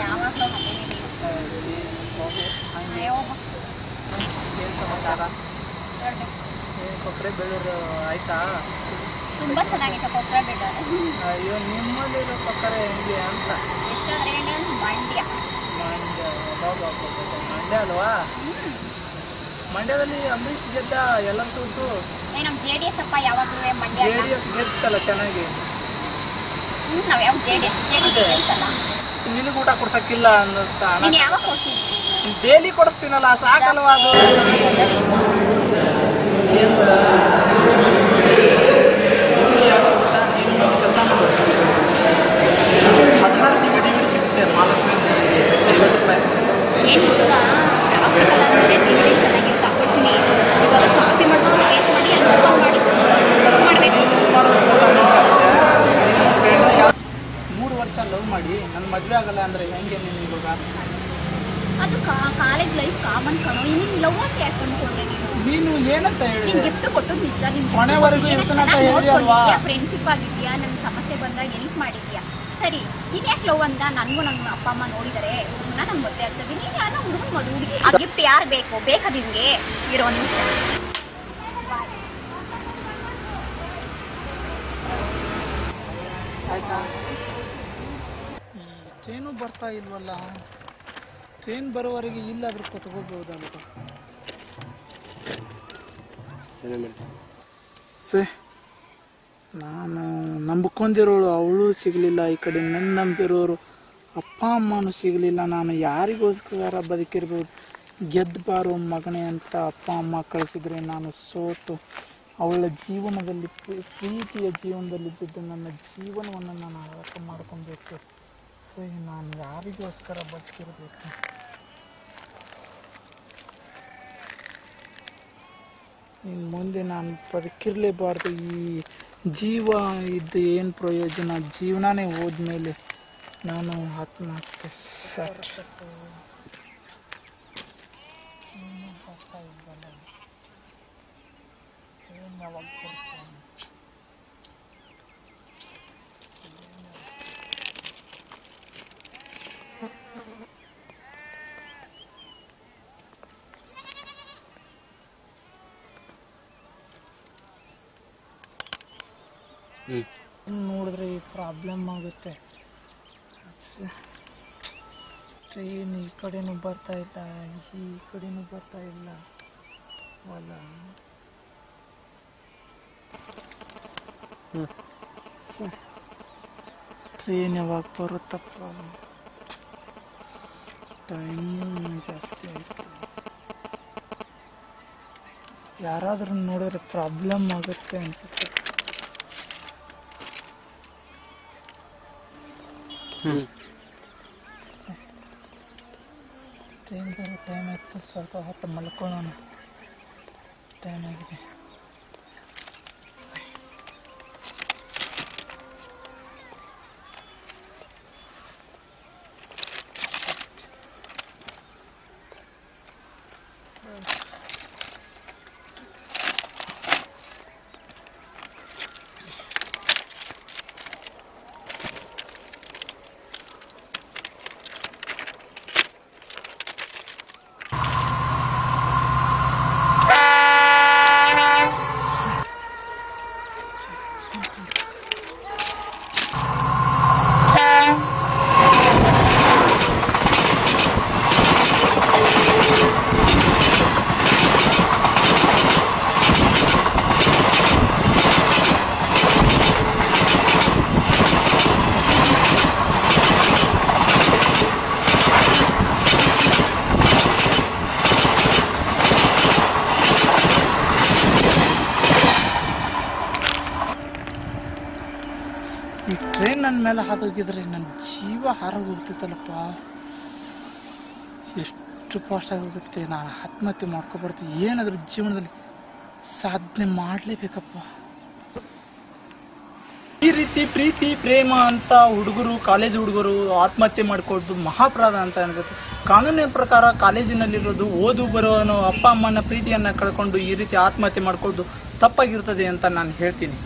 ಯಾವಾಗಲೂ ಹೋಗು ಏನು ಸಮಾಚಾರ ಕೊಕ್ಕರೆ ಬೆಳೂರು ಆಯ್ತಾ ತುಂಬಾ ಚೆನ್ನಾಗಿದೆ ಕೊಪ್ಪಳ ಬಿಡ. ಅಯ್ಯೋ ನಿಮ್ಮಲ್ಲಿರೋ ಕೊಕ್ಕರೆ ಹೆಂಗೆ ಅಂತ. ಎಷ್ಟಾದ್ರೆ ಮಂಡ್ಯ. ಮಂಡ್ಯ ಮಂಡ್ಯ ಅಲ್ವಾ? ಮಂಡ್ಯದಲ್ಲಿ ಅಂಬರೀಷ್ ಗೆದ್ದ ಎಲ್ಲ ಸೂತು ಏ ನಮ್ಮ ಜೆ ಡಿ ಎಸ್ ಅಪ್ಪ ಯಾವಾಗಲೂ ಮಂಡ್ಯ ಜೆ ಡಿ ಎಸ್ ಗೆದ್ದಲ್ಲ ಚೆನ್ನಾಗಿ. ನಾವು ಯಾವ J D S J D S ನಿನಗೆ ಊಟ ಕೊಡ್ಸಕ್ಕಿಲ್ಲ ಅನ್ನೋಂತ ಡೇಲಿ ಯಾವಾಗ ಡೈಲಿ ಕೊಡಿಸ್ತೀನಲ್ಲ ಸಾಕಲ್ವಾ ಅದು? ಅಂದ್ರೆ ಹೆಂಗೆ ನೀನು ಇವಾಗ? ಅದು ಕಾಲೇಜ್ ಲೈಫ್ ಕಾಮನ್ ಕಣೋ. ನೀನು ಲವ್ ಅಂತ ಯಾಕೆ ಅನ್ಕೊಂಡೆ ನೀನು? ನೀನು ಏನಂತ ಹೇಳಿ ನಿನ್ ಗಿಫ್ಟ್ ಕೊಟ್ಟದ್ದು ನಿಜ ನಿನ್ ಮನೆವರೆಗೂ ಇರ್ತನ ಅಂತ ಹೇಳಿ ಅಲ್ವಾ? ಫ್ರೆಂಡ್ಶಿಪ್ ಆಗಿದ್ಯಾ? ನನ್ನ ಸಮಸ್ಯೆ ಬಂದಾಗ ಹೆಲ್ಪ್ ಮಾಡಿದ್ಯಾ? ಸರಿ ನೀನ್ ಯಾಕೆ ಲವ್ ಅಂತ ನನಗೂ ನನ್ನ ಅಪ್ಪ ಅಮ್ಮ ನೋಡಿದರೆ. ಹುಡುಗನ ನಂಗೆ ಗೊತ್ತೇ ಆಗ್ತದೆ. ನೀನು ಯಾರು ಹುಡುಗ ಮದುವೆ ಹುಡುಗಿ. ಆ ಗಿಫ್ಟ್ ಯಾರು ಬೇಕು? ಬೇಕಾ ನಿನ್ಗೆ? ಇರೋ ನಿಮಿಷ. ಆಯ್ತಾ? ಟ್ರೈನು ಬರ್ತಾ ಇಲ್ವಲ್ಲ? ಟ್ರೈನ್ ಬರೋವರೆಗೆ ಇಲ್ಲಾದ್ರೂ ಕೂತ್ಕೋಬಹುದಲ್ವ ಸೇ ನಾನು ನಂಬ್ಕೊಂಡಿರೋಳು ಅವಳು ಸಿಗಲಿಲ್ಲ ಈ ಕಡೆ ನನ್ನ ನಂಬಿರೋರು ಅಪ್ಪ ಅಮ್ಮನೂ ಸಿಗಲಿಲ್ಲ. ನಾನು ಯಾರಿಗೋಸ್ಕರ ಬದುಕಿರ್ಬೋದು? ಗೆದ್ದು ಬಾರೋ ಮಗನೇ ಅಂತ ಅಪ್ಪ ಅಮ್ಮ ಕಳಿಸಿದ್ರೆ ನಾನು ಸೋತು ಅವಳ ಜೀವನದಲ್ಲಿ ಪ್ರೀತಿಯ ಪ್ರೀತಿಯ ಬಿದ್ದು ನನ್ನ ಜೀವನವನ್ನು ನಾನು ಅರ್ಥ ಮಾಡ್ಕೊಬೇಕು ಸೇ ನಾನು ಯಾರಿಗೋಸ್ಕರ ಬದುಕಿರಬೇಕು ಇನ್ನು ಮುಂದೆ ನಾನು ಬದುಕಿರಲೇಬಾರ್ದು ಈ ಜೀವ ಇದ್ದು ಏನು ಪ್ರಯೋಜನ ಜೀವನನೇ ಹೋದ್ಮೇಲೆ ನಾನು ಆತ್ಮಹತ್ಯೆ ಸಟ್ ನೋಡಿದ್ರೆ ಈ ಪ್ರಾಬ್ಲಮ್ ಆಗುತ್ತೆ. ಟ್ರೈನ್ ಈ ಕಡೆನೂ ಬರ್ತಾ ಇಲ್ಲ ಈ ಕಡೆನೂ ಬರ್ತಾ ಇಲ್ಲ. ಹೊಲ ಟ್ರೈನ್ ಯಾವಾಗ ಬರುತ್ತಪ್ಪ? ಟೈಮ್ ಜಾಸ್ತಿ ಆಯ್ತು. ಯಾರಾದರೂ ನೋಡಿದ್ರೆ ಪ್ರಾಬ್ಲಮ್ ಆಗುತ್ತೆ ಅನ್ಸುತ್ತೆ. ಟ್ರೈನ್ ಬರೋ ಟೈಮ್ ಆಯ್ತು ಸ್ವಲ್ಪ ಹೊತ್ತು ಮಲ್ಕೊಳ್ಳೋಣ. ಟೈಮ್ ಆಗಿದೆ. ಈ ಟ್ರೈನ್ ನನ್ನ ಮೇಲೆ ಹಾದೋಗಿದ್ರೆ ನನ್ನ ಜೀವ ಹಾರೋಗ್ಬಿಡ್ತಿತ್ತಲ್ಲಪ್ಪ ಎಷ್ಟು ಫಾಸ್ಟ್ ಹೋಗುತ್ತೆ ನಾನು ಆತ್ಮಹತ್ಯೆ ಮಾಡ್ಕೊಬಾರ್ದು, ಏನಾದರೂ ಜೀವನದಲ್ಲಿ ಸಾಧನೆ ಮಾಡಲೇಬೇಕಪ್ಪ. ಈ ರೀತಿ ಪ್ರೀತಿ, ಪ್ರೇಮ ಅಂತ ಹುಡುಗರು, ಕಾಲೇಜ್ ಹುಡುಗರು ಆತ್ಮಹತ್ಯೆ ಮಾಡಿಕೊಳ್ಳೋದು ಮಹಾಪರಾಧ ಅಂತ ಅನ್ಸುತ್ತೆ ಕಾನೂನಿನ ಪ್ರಕಾರ ಕಾಲೇಜಿನಲ್ಲಿರೋದು ಓದು ಬರೋನು ಅಪ್ಪ, ಅಮ್ಮನ ಪ್ರೀತಿಯನ್ನು ಕಳ್ಕೊಂಡು ಈ ರೀತಿ ಆತ್ಮಹತ್ಯೆ ಮಾಡ್ಕೊಳ್ಳೋದು ತಪ್ಪಾಗಿರ್ತದೆ ಅಂತ ನಾನು ಹೇಳ್ತೀನಿ.